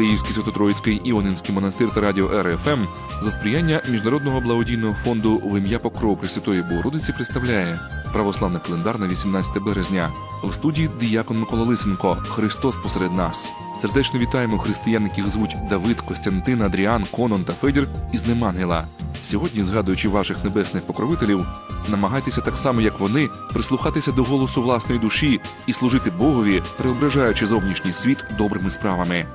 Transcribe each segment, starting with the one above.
Київський Свято-Троїцький Іонинський монастир та радіо РФМ за сприяння Міжнародного благодійного фонду в ім'я Покров Пресвятої Богородиці представляє православний календар на 18 березня. В студії Діякон Микола Лисенко Христос посеред нас. Сердечно вітаємо християн, яких звуть Давид, Костянтин, Адріан, Конон та Федір із Немангела. Сьогодні, згадуючи ваших небесних покровителів, намагайтеся так само, як вони, прислухатися до голосу власної душі і служити Богові, преображаючи зовнішній світ добрими справами.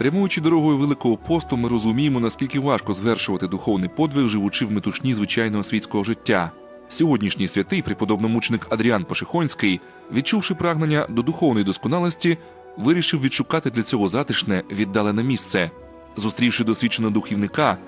Прямуючи дорогою Великого посту, ми розуміємо, наскільки важко звершувати духовний подвиг, живучи в метушні звичайного світського життя. Сьогоднішній святий преподобномученик Адріан Пашихонський, відчувши прагнення до духовної досконалості, вирішив відшукати для цього затишне віддалене місце. Зустрівши досвідченого духівника,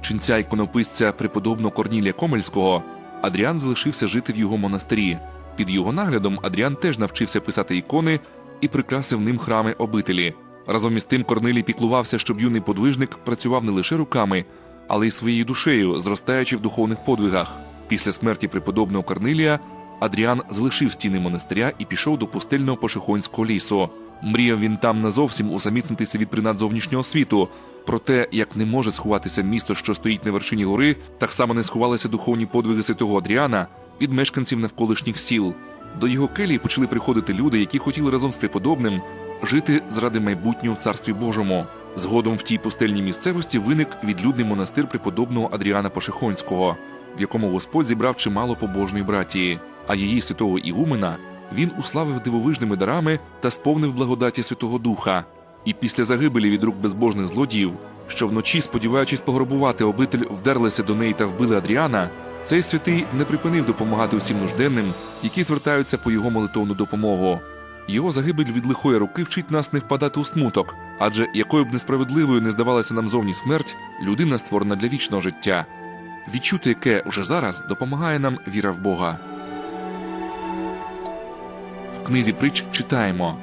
ченця іконописця преподобного Корнілія Комельського, Адріан залишився жити в його монастирі. Під його наглядом Адріан теж навчився писати ікони і прикрасив ним храми обителі. Разом із тим Корнилій піклувався, щоб юний подвижник працював не лише руками, але й своєю душею, зростаючи в духовних подвигах. Після смерті преподобного Корнилія Адріан залишив стіни монастиря і пішов до пустельного Пошихонського лісу. Мріяв він там назовсім усамітнитися від принад зовнішнього світу. Проте, як не може сховатися місто, що стоїть на вершині гори, так само не сховалися духовні подвиги святого Адріана від мешканців навколишніх сіл. До його келії почали приходити люди, які хотіли разом з преподобним жити заради майбутнього в царстві Божому. Згодом в тій пустельній місцевості виник відлюдний монастир преподобного Адріана Пошихонського, в якому Господь зібрав чимало побожної братії, а її святого Ігумена він уславив дивовижними дарами та сповнив благодаті Святого Духа. І після загибелі від рук безбожних злодіїв, що вночі, сподіваючись пограбувати обитель, вдерлися до неї та вбили Адріана, цей святий не припинив допомагати усім нужденним, які звертаються по його молитовну допомогу. Його загибель від лихої руки вчить нас не впадати у смуток, адже якою б несправедливою не здавалася нам зовні смерть, людина створена для вічного життя. Відчути, яке уже зараз допомагає нам віра в Бога. В книзі притч читаємо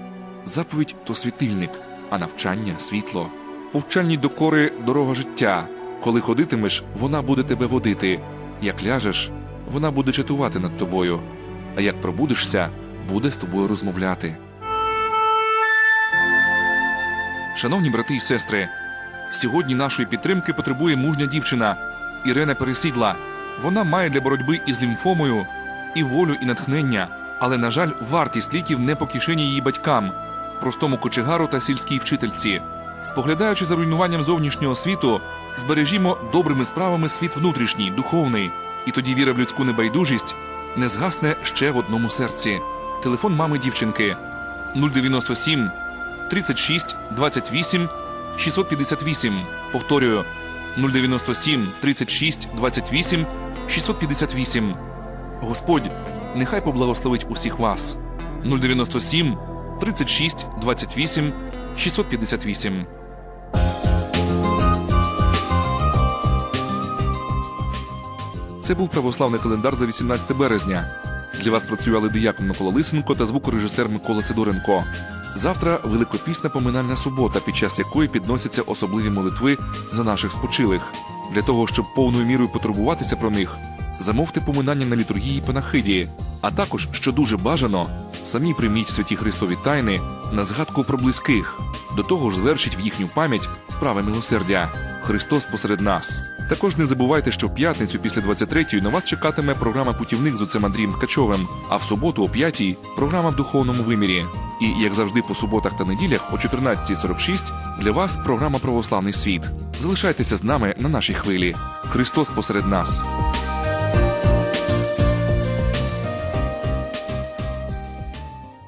заповідь то світильник, а навчання світло. Повчальні докори дорога життя. Коли ходитимеш, вона буде тебе водити. Як ляжеш, вона буде чатувати над тобою. А як пробудешся, буде з тобою розмовляти. Шановні брати і сестри, сьогодні нашої підтримки потребує мужня дівчина Ірена Пересідла. Вона має для боротьби із лімфомою і волю, і натхнення, але, на жаль, вартість ліків не по кишені її батькам, простому кочегару та сільській вчительці. Споглядаючи за руйнуванням зовнішнього світу, збережімо добрими справами світ внутрішній, духовний, і тоді віра в людську небайдужість не згасне ще в одному серці. Телефон мами дівчинки 097 36 28 658. Повторюю 097 36 28 658. Господь, нехай поблагословить усіх вас. 097 36 28 658. Це був православний календар за 18 березня. Для вас працювали диякон Микола Лисенко та звукорежисер Микола Сидоренко. Завтра великопісна поминальна субота, під час якої підносяться особливі молитви за наших спочилих. Для того, щоб повною мірою потурбуватися про них, замовте поминання на літургії панахидії, а також, що дуже бажано, самі прийміть святі Христові тайни на згадку про близьких. До того ж, звершіть в їхню пам'ять справи милосердя. Христос посеред нас. Також не забувайте, що в п'ятницю після 23-ї на вас чекатиме програма Путівник з отцем Андрієм Ткачовим, а в суботу о 5-й програма в духовному вимірі. І, як завжди, по суботах та неділях о 14.46 для вас програма Православний світ. Залишайтеся з нами на нашій хвилі. Христос посеред нас.